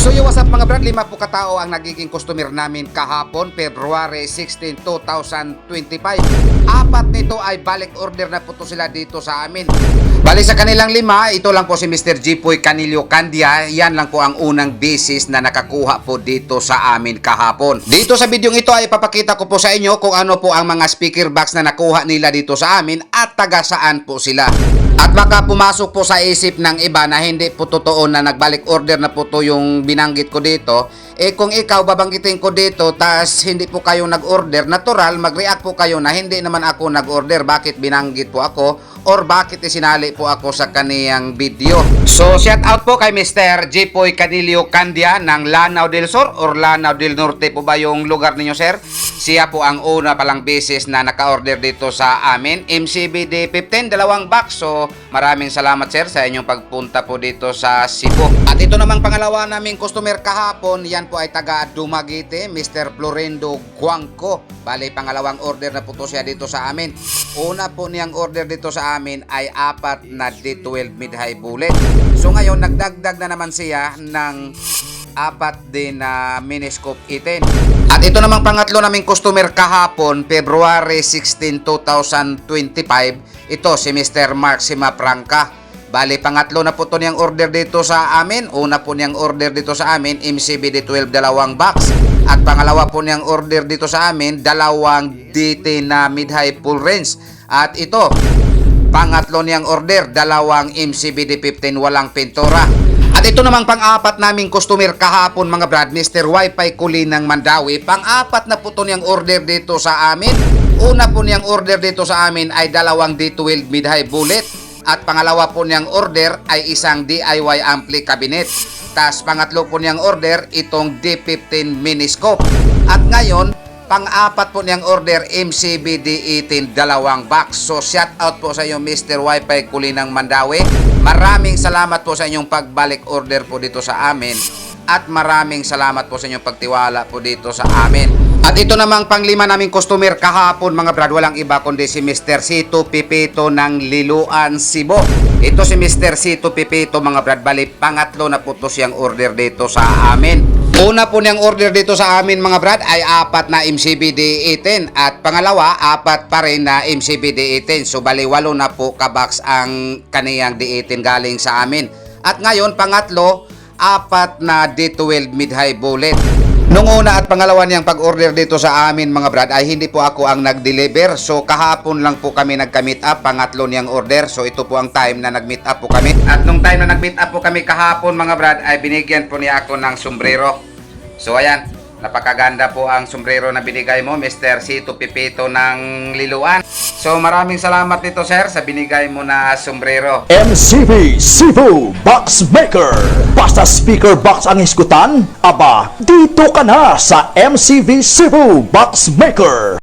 So yung what's up mga brad, lima po katao ang nagiging customer namin kahapon, February 16, 2025. Apat nito ay balik order na po to sila dito sa amin. Bali sa kanilang lima, ito lang po si Mr. Jipoy Canilio Candia. Yan lang po ang unang basis na nakakuha po dito sa amin kahapon. Dito sa video ito ay papakita ko po sa inyo kung ano po ang mga speaker box na nakuha nila dito sa amin at taga saan po sila. At baka pumasok po sa isip ng iba na hindi po totoo na nagbalik order na po to yung binanggit ko dito. Eh kung ikaw babanggitin ko dito tas hindi po kayo nag-order, natural mag-react po kayo na hindi naman ako nag-order. Bakit binanggit po ako? Or bakit isinali po ako sa kaniyang video? So shout out po kay Mr. Jipoy Canilio Candia ng Lanao del Sur or Lanao del Norte po ba yung lugar ninyo sir? Siya po ang una palang beses na naka-order dito sa amin. MCBD 15, dalawang box. So, maraming salamat sir sa inyong pagpunta po dito sa Cebu. At ito namang pangalawa naming customer kahapon, yan po ay taga Dumaguete, Mr. Florendo Guangco. Bali, pangalawang order na po to siya dito sa amin. Una po niyang order dito sa amin ay apat na D12 mid-high bullet. So ngayon, nagdagdag na naman siya ng apat din na miniscope 18. At ito namang pangatlo naming customer kahapon, February 16, 2025. Ito si Mr. Mark Simapranca. Bali, pangatlo na po to niyang order dito sa amin. Una po niyang order dito sa amin, MCBD 12 dalawang box. At pangalawa po niyang order dito sa amin, dalawang DT na mid-high full range. At ito, pangatlo niyang order, dalawang MCBD 15 walang pintura. At ito namang pang-apat naming customer kahapon mga brad, Mr. Wi-Fi Kulin ng Mandawi. Pang-apat na po to niyang order dito sa amin. Una po niyang order dito sa amin ay dalawang D12 mid-high bullet. At pangalawa po niyang order ay isang DIY ampli cabinet. Tas pangatlo po niyang order itong D15 miniscope. At ngayon, pang-apat po niyang order MCBD 18 dalawang box. So shout out po sa inyo Mr. Wi-Fi Kulinang Mandawi. Maraming salamat po sa inyong pagbalik order po dito sa amin. At maraming salamat po sa inyong pagtiwala po dito sa amin. At ito namang panglima naming customer kahapon mga brad, walang iba kundi si Mr. Sito Pipito ng Liluan, Cebu. Ito si Mr. Sito Pipito mga brad, bali pangatlo na po to siyang order dito sa amin. Una po niyang order dito sa amin mga brad ay apat na MCBD 18 at pangalawa apat pa rin na MCBD 18. So bali walo na po kabox ang kaniyang D18 galing sa amin. At ngayon pangatlo apat na D12 mid-high bullet. Nung una at pangalawa niyang pag-order dito sa amin mga brad ay hindi po ako ang nag-deliver. So kahapon lang po kami nagka-meet up, pangatlo niyang order. So ito po ang time na nag-meet up po kami. At nung time na nag-meet up po kami kahapon mga brad ay binigyan po niya ako ng sombrero. So ayan, napakaganda po ang sombrero na binigay mo Mr. Sito Pipito ng Liluan. So maraming salamat nito sir sa binigay mo na sombrero. MCV Cebu Box Maker. Basta speaker box ang iskutan, aba, dito ka na sa MCV Cebu Box Maker.